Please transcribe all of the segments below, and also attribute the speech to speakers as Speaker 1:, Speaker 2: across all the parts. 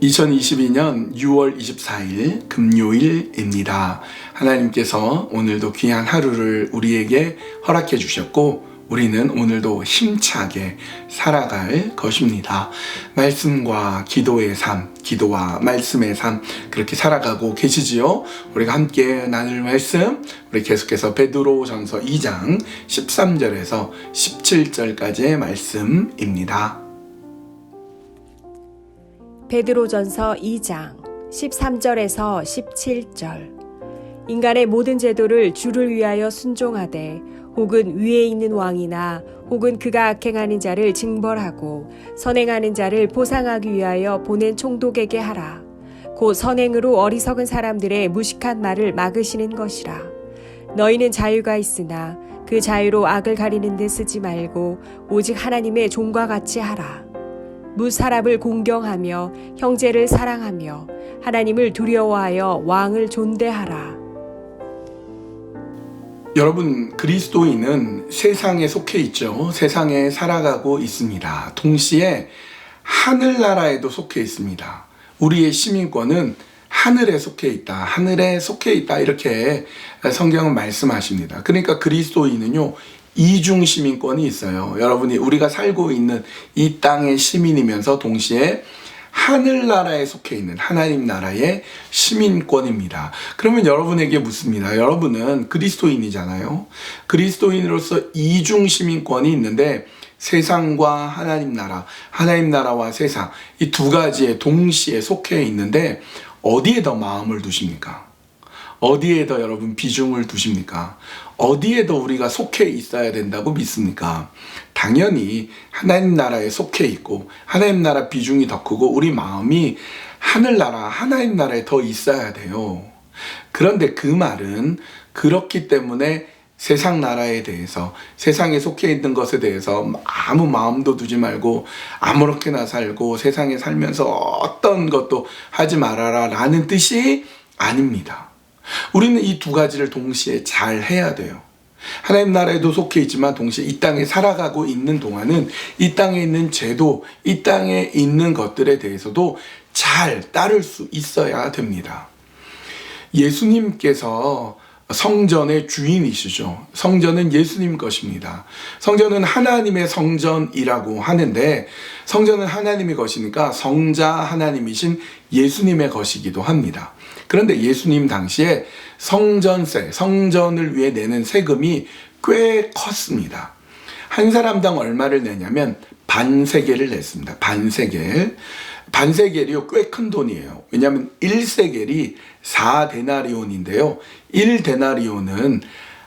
Speaker 1: (2022년 6월 24일) 금요일입니다. 하나님께서 오늘도 귀한 하루를 우리에게 허락해 주셨고 우리는 오늘도 힘차게 살아갈 것입니다. 말씀과 기도의 삶, 기도와 말씀의 삶 그렇게 살아가고 계시지요? 우리가 함께 나눌 말씀 우리 계속해서 베드로 전서 2장 13절에서 17절까지의 말씀입니다.
Speaker 2: 베드로 전서 2장 13절에서 17절 인간의 모든 제도를 주를 위하여 순종하되 혹은 위에 있는 왕이나 혹은 그가 악행하는 자를 징벌하고 선행하는 자를 보상하기 위하여 보낸 총독에게 하라. 곧 선행으로 어리석은 사람들의 무식한 말을 막으시는 것이라. 너희는 자유가 있으나 그 자유로 악을 가리는 데 쓰지 말고 오직 하나님의 종과 같이 하라. 무사람을 공경하며 형제를 사랑하며 하나님을 두려워하여 왕을 존대하라.
Speaker 1: 여러분, 그리스도인은 세상에 속해 있죠. 세상에 살아가고 있습니다. 동시에 하늘나라에도 속해 있습니다. 우리의 시민권은 하늘에 속해 있다. 하늘에 속해 있다. 이렇게 성경은 말씀하십니다. 그러니까 그리스도인은요, 이중 시민권이 있어요. 여러분이 우리가 살고 있는 이 땅의 시민이면서 동시에 하늘나라에 속해 있는 하나님 나라의 시민권입니다. 그러면 여러분에게 묻습니다. 여러분은 그리스도인이잖아요. 그리스도인으로서 이중 시민권이 있는데 세상과 하나님 나라, 하나님 나라와 세상 이 두 가지에 동시에 속해 있는데 어디에 더 마음을 두십니까? 어디에 더 여러분 비중을 두십니까? 어디에 더 우리가 속해 있어야 된다고 믿습니까? 당연히 하나님 나라에 속해 있고 하나님 나라 비중이 더 크고 우리 마음이 하늘나라 하나님 나라에 더 있어야 돼요. 그런데 그 말은 그렇기 때문에 세상 나라에 대해서 세상에 속해 있는 것에 대해서 아무 마음도 두지 말고 아무렇게나 살고 세상에 살면서 어떤 것도 하지 말아라 라는 뜻이 아닙니다. 우리는 이 두 가지를 동시에 잘 해야 돼요. 하나님 나라에도 속해 있지만 동시에 이 땅에 살아가고 있는 동안은 이 땅에 있는 제도, 이 땅에 있는 것들에 대해서도 잘 따를 수 있어야 됩니다. 예수님께서 성전의 주인이시죠. 성전은 예수님 것입니다. 성전은 하나님의 성전이라고 하는데 성전은 하나님의 것이니까 성자 하나님이신 예수님의 것이기도 합니다. 그런데 예수님 당시에 성전세, 성전을 위해 내는 세금이 꽤 컸습니다. 한 사람당 얼마를 내냐면 반세겔을 냈습니다. 반세겔. 반세겔이요 꽤 큰 돈이에요. 왜냐하면 1세겔이 4데나리온인데요. 1데나리온은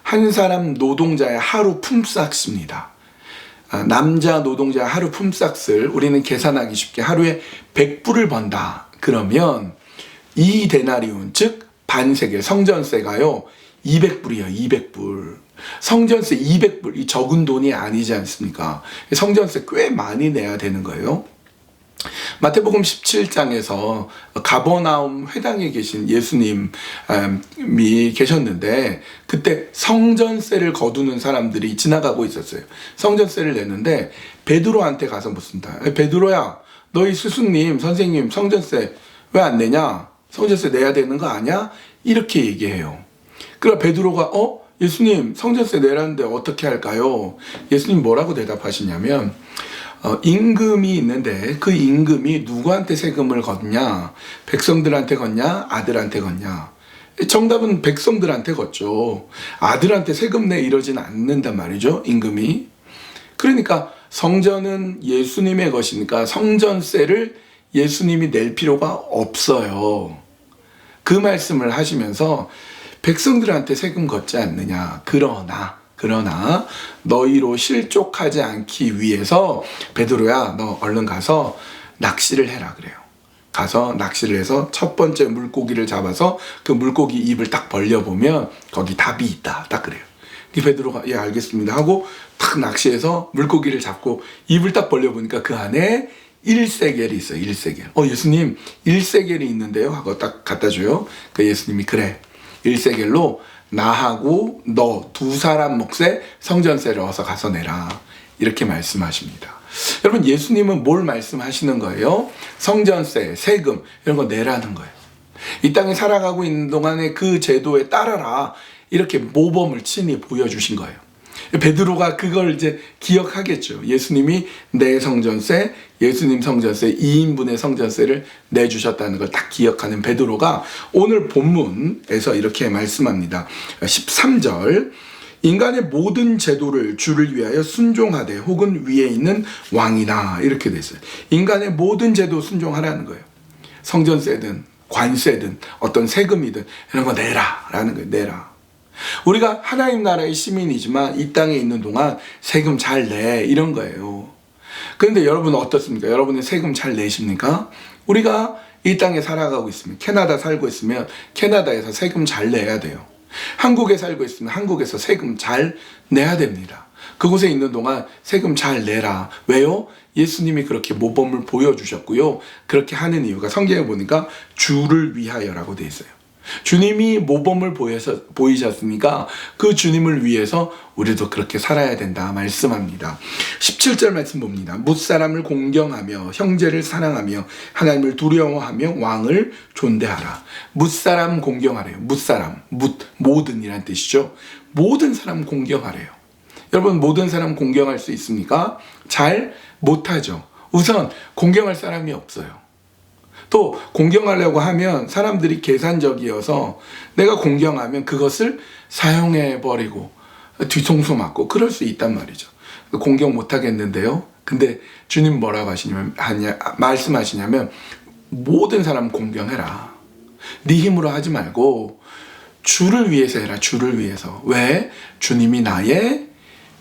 Speaker 1: 한 사람 노동자의 하루 품삯입니다. 아, 남자 노동자 하루 품삯을 우리는 계산하기 쉽게 하루에 100불을 번다. 그러면 2데나리온 즉 반세겔 성전세가요 200불이에요 200불 성전세 200불 이 적은 돈이 아니지 않습니까 성전세 꽤 많이 내야 되는 거예요 마태복음 17장에서 가버나움 회당에 계신 예수님이 계셨는데 그때 성전세를 거두는 사람들이 지나가고 있었어요. 성전세를 내는데 베드로한테 가서 묻습니다. 베드로야, 너희 스승님, 선생님 성전세 왜 안 내냐? 성전세 내야 되는 거 아니야? 이렇게 얘기해요. 그럼 베드로가 어? 예수님 성전세 내라는데 어떻게 할까요? 예수님 뭐라고 대답하시냐면 어, 임금이 있는데 그 임금이 누구한테 세금을 걷냐? 백성들한테 걷냐? 아들한테 걷냐? 정답은 백성들한테 걷죠. 아들한테 세금 내 이러진 않는단 말이죠. 임금이. 그러니까 성전은 예수님의 것이니까 성전세를 예수님이 낼 필요가 없어요. 그 말씀을 하시면서 백성들한테 세금 걷지 않느냐. 그러나 그러나 너희로 실족하지 않기 위해서 베드로야 너 얼른 가서 낚시를 해라 그래요. 가서 낚시를 해서 첫 번째 물고기를 잡아서 그 물고기 입을 딱 벌려 보면 거기 답이 있다. 딱 그래요. 이 베드로가 예 알겠습니다 하고 탁 낚시해서 물고기를 잡고 입을 딱 벌려 보니까 그 안에 1세겔이 있어요. 1세겔. 어 예수님 1세겔이 있는데요 하고 딱 갖다 줘요. 그 예수님이 그래 1세겔로 나하고 너 두 사람 몫의 성전세를 어서 가서 내라. 이렇게 말씀하십니다. 여러분, 예수님은 뭘 말씀하시는 거예요? 성전세, 세금, 이런 거 내라는 거예요. 이 땅에 살아가고 있는 동안에 그 제도에 따라라. 이렇게 모범을 친히 보여주신 거예요. 베드로가 그걸 이제 기억하겠죠. 예수님이 내 성전세, 예수님 성전세, 2인분의 성전세를 내주셨다는 걸 딱 기억하는 베드로가 오늘 본문에서 이렇게 말씀합니다. 13절. 인간의 모든 제도를 주를 위하여 순종하되 혹은 위에 있는 왕이나 이렇게 됐어요. 인간의 모든 제도 순종하라는 거예요. 성전세든 관세든 어떤 세금이든 이런 거 내라라는 거예요. 내라. 우리가 하나님 나라의 시민이지만 이 땅에 있는 동안 세금 잘 내 이런 거예요. 그런데 여러분 어떻습니까? 여러분은 세금 잘 내십니까? 우리가 이 땅에 살아가고 있으면 캐나다 살고 있으면 캐나다에서 세금 잘 내야 돼요. 한국에 살고 있으면 한국에서 세금 잘 내야 됩니다. 그곳에 있는 동안 세금 잘 내라. 왜요? 예수님이 그렇게 모범을 보여주셨고요. 그렇게 하는 이유가 성경에 보니까 주를 위하여라고 돼 있어요. 주님이 모범을 보여서, 보이셨으니까 그 주님을 위해서 우리도 그렇게 살아야 된다 말씀합니다. 17절 말씀 봅니다. 뭇사람을 공경하며 형제를 사랑하며 하나님을 두려워하며 왕을 존대하라. 뭇사람 공경하래요. 뭇사람, 뭇, 모든 이란 뜻이죠. 모든 사람 공경하래요. 여러분 모든 사람 공경할 수 있습니까? 잘 못하죠. 우선 공경할 사람이 없어요. 또 공경하려고 하면 사람들이 계산적이어서 내가 공경하면 그것을 사용해 버리고 뒤통수 맞고 그럴 수 있단 말이죠. 공경 못 하겠는데요. 근데 주님 뭐라고 하시냐면 하냐 말씀하시냐면 모든 사람 공경해라. 네 힘으로 하지 말고 주를 위해서 해라. 주를 위해서. 왜? 주님이 나의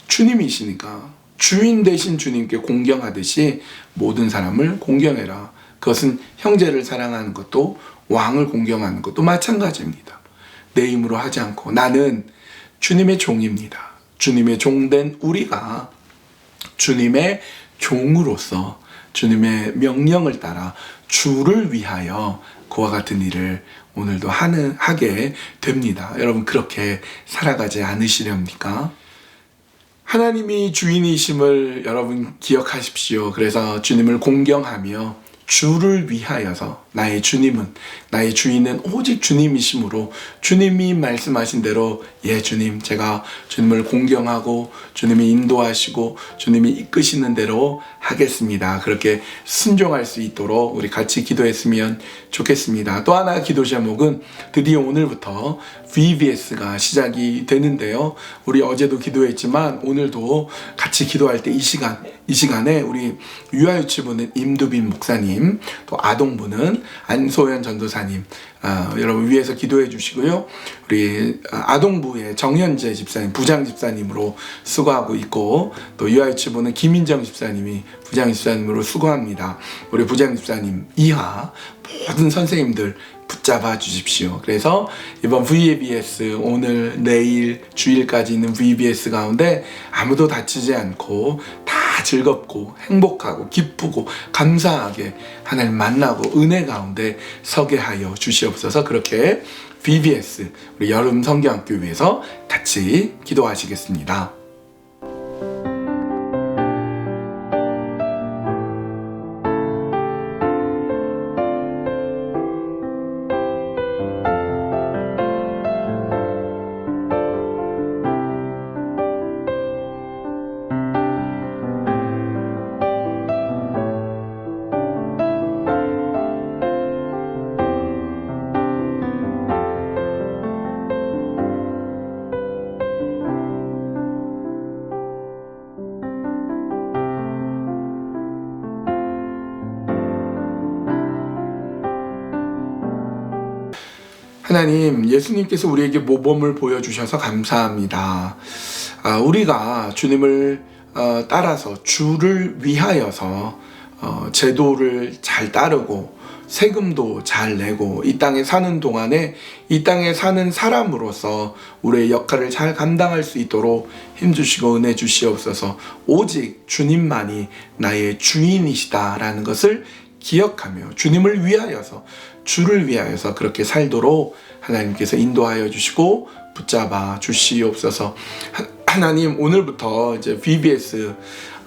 Speaker 1: 주님이시니까 주인 되신 주님께 공경하듯이 모든 사람을 공경해라. 그것은 형제를 사랑하는 것도 왕을 공경하는 것도 마찬가지입니다. 내 힘으로 하지 않고 나는 주님의 종입니다. 주님의 종된 우리가 주님의 종으로서 주님의 명령을 따라 주를 위하여 그와 같은 일을 오늘도 하는 하게 됩니다. 여러분 그렇게 살아가지 않으시렵니까? 하나님이 주인이심을 여러분 기억하십시오. 그래서 주님을 공경하며 주를 위하여서 나의 주님은 나의 주인은 오직 주님이심으로 주님이 말씀하신 대로 예 주님 제가 주님을 공경하고 주님이 인도하시고 주님이 이끄시는 대로 하겠습니다. 그렇게 순종할 수 있도록 우리 같이 기도했으면 좋겠습니다. 또 하나 기도 제목은 드디어 오늘부터 VBS가 시작이 되는데요. 우리 어제도 기도했지만 오늘도 같이 기도할 때 이 시간 이 시간에 우리 유아유치부는 임두빈 목사님 또 아동부는 안소연 전도사님 아, 여러분 위에서 기도해 주시고요. 우리 아동부의 정현재 집사님, 부장 집사님으로 수고하고 있고 또 유아유치부는 김인정 집사님이 부장 집사님으로 수고합니다. 우리 부장 집사님 이하 모든 선생님들 붙잡아 주십시오. 그래서 이번 VBS 오늘 내일 주일까지 있는 VBS 가운데 아무도 다치지 않고 다 즐겁고 행복하고 기쁘고 감사하게 하나님 만나고 은혜 가운데 서게 하여 주시옵소서 그렇게 VBS 우리 여름 성경학교 위해서 같이 기도하시겠습니다. 하나님, 예수님께서 우리에게 모범을 보여주셔서 감사합니다. 아, 우리가 주님을 어, 따라서 주를 위하여서 어, 제도를 잘 따르고 세금도 잘 내고 이 땅에 사는 동안에 이 땅에 사는 사람으로서 우리의 역할을 잘 감당할 수 있도록 힘주시고 은혜 주시옵소서 오직 주님만이 나의 주인이시다라는 것을 기억하며 주님을 위하여서 주를 위하여서 그렇게 살도록 하나님께서 인도하여 주시고 붙잡아 주시옵소서. 하- 하나님 오늘부터 이제 VBS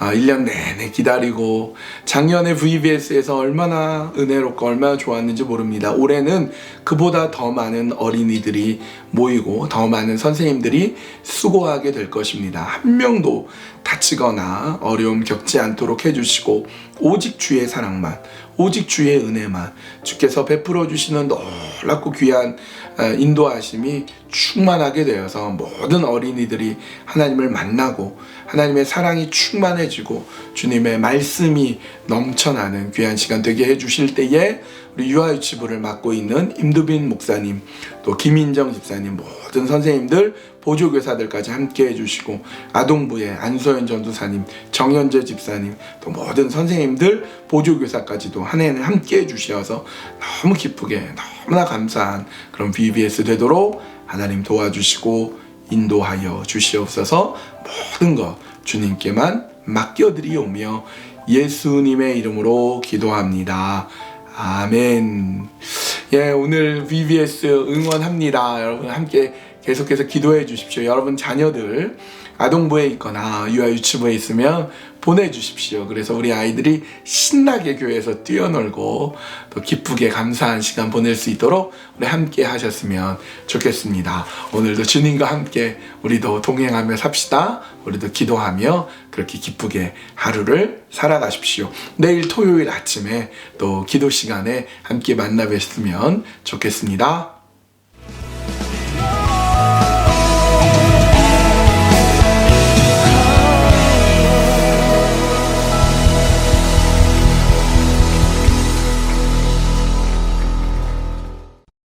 Speaker 1: 아, 1년 내내 기다리고 작년에 VBS에서 얼마나 은혜롭고 얼마나 좋았는지 모릅니다. 올해는 그보다 더 많은 어린이들이 모이고 더 많은 선생님들이 수고하게 될 것입니다. 한 명도 다치거나 어려움 겪지 않도록 해주시고 오직 주의 사랑만 오직 주의 은혜만 주께서 베풀어 주시는 놀랍고 귀한 어, 인도하심이 충만하게 되어서 모든 어린이들이 하나님을 만나고 하나님의 사랑이 충만해지고 주님의 말씀이 넘쳐나는 귀한 시간 되게 해주실 때에 우리 유아유치부를 맡고 있는 임두빈 목사님 또 김인정 집사님 모든 선생님들 보조교사들까지 함께 해주시고 아동부의 안소연 전도사님 정현재 집사님 또 모든 선생님들 보조교사까지도 한 해는 함께 해주셔서 너무 기쁘게 너무나 감사한 그런 BBS 되도록 하나님 도와주시고 인도하여 주시옵소서 모든 것 주님께만 맡겨드리오며 예수님의 이름으로 기도합니다. 아멘. 예, 오늘 VBS 응원합니다. 여러분 함께 계속해서 기도해 주십시오. 여러분 자녀들 아동부에 있거나 유아 유치부에 있으면 보내주십시오. 그래서 우리 아이들이 신나게 교회에서 뛰어놀고 또 기쁘게 감사한 시간 보낼 수 있도록 우리 함께 하셨으면 좋겠습니다. 오늘도 주님과 함께 우리도 동행하며 삽시다. 우리도 기도하며 그렇게 기쁘게 하루를 살아가십시오. 내일 토요일 아침에 또 기도 시간에 함께 만나 뵀으면 좋겠습니다.